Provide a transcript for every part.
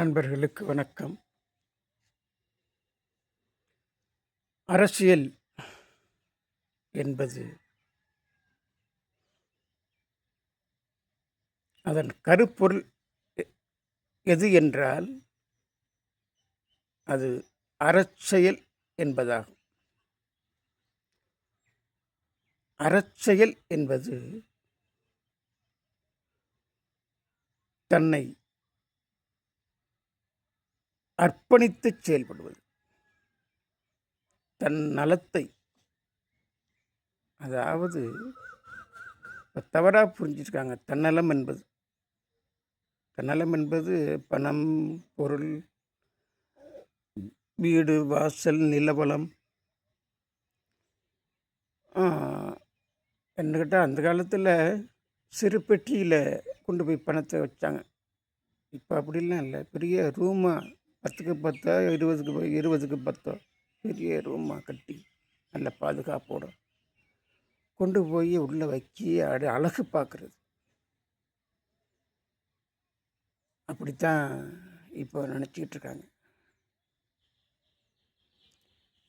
நண்பர்களுக்கு வணக்கம். அரசியல் என்பது அதன் கருப்பொருள் எது என்றால் அது அறச்செயல் என்பதாகும். அறச்செயல் என்பது தன்னை அர்ப்பணித்துச் செயல்படுவது. தன் நலத்தை அதாவது இப்போ தவறாக புரிஞ்சிருக்காங்க. தன்னலம் என்பது. தன்னலம் என்பது பணம் பொருள் வீடு வாசல் நிலவளம். என்ன கேட்டால் அந்த காலத்தில் சிறு பெட்டியில் கொண்டு போய் பணத்தை வச்சாங்க. இப்போ அப்படிலாம் இல்லை. பெரிய ரூமாக பத்துக்கு பத்தோ இருபதுக்கு இருபதுக்கு பத்தோ? பெரிய ரூமாக கட்டி நல்ல பாதுகாப்போடு கொண்டு போய் உள்ளே வைக்கி அடு அழகு பார்க்குறது அப்படித்தான் இப்போ நினச்சிக்கிட்டு இருக்காங்க.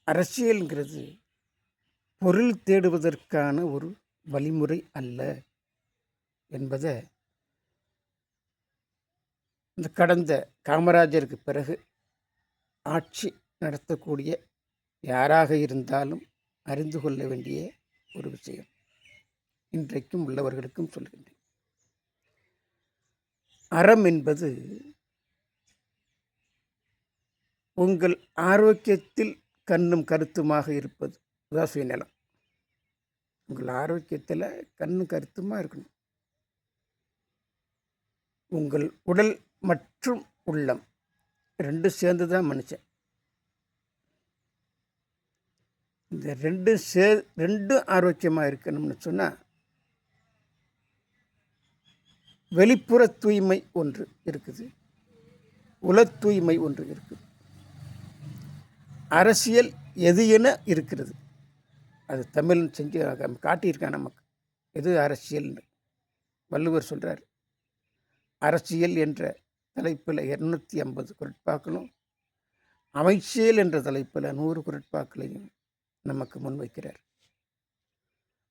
அரசியல்ங்கிறது பொருள் தேடுவதற்கான ஒரு வழிமுறை அல்ல என்பதை இந்த கடந்த காமராஜருக்கு பிறகு ஆட்சி நடத்தக்கூடிய யாராக இருந்தாலும் அறிந்து கொள்ள வேண்டிய ஒரு விஷயம். இன்றைக்கும் உள்ளவர்களுக்கும் சொல்கின்றேன். அறம் என்பது உங்கள் ஆரோக்கியத்தில் கண்ணும் கருத்துமாக இருப்பது. உதாசிய சுயநலம் உங்கள் ஆரோக்கியத்தில் கண்ணும் கருத்துமாக இருக்கணும். உங்கள் உடல் மற்றும் உள்ளம் ரெண்டு சேர்ந்து தான் மனுஷன். இந்த ரெண்டு சே ரெண்டும் ஆரோக்கியமாக இருக்கணும்னு சொன்னால் வெளிப்புற தூய்மை ஒன்று இருக்குது உள தூய்மை ஒன்று இருக்குது. அரசியல் எது என இருக்கிறது? அது தமிழ் செஞ்சு காட்டியிருக்கான் நமக்கு. எது அரசியல்னு? வள்ளுவர் சொல்கிறார் அரசியல் என்ற தலைப்பில் இரநூத்தி ஐம்பது குரட்பாக்களும் அமைச்சியல் என்ற தலைப்பில் நூறு குரட்பாக்களையும் நமக்கு முன்வைக்கிறார்.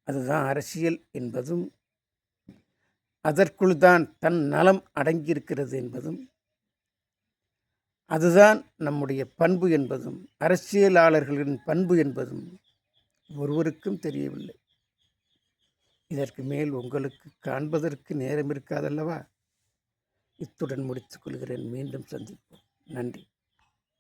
அதுதான் அரசியல் என்பதும் அதற்குள் தான் தன் நலம் அடங்கியிருக்கிறது என்பதும் அதுதான் நம்முடைய பண்பு என்பதும் அரசியலாளர்களின் பண்பு என்பதும் ஒருவருக்கும் தெரியவில்லை. இதற்கு மேல் உங்களுக்கு காண்பதற்கு நேரம் இருக்காதல்லவா? இத்துடன் முடித்துக் கொள்கிறேன். மீண்டும் சந்திப்போம். நன்றி.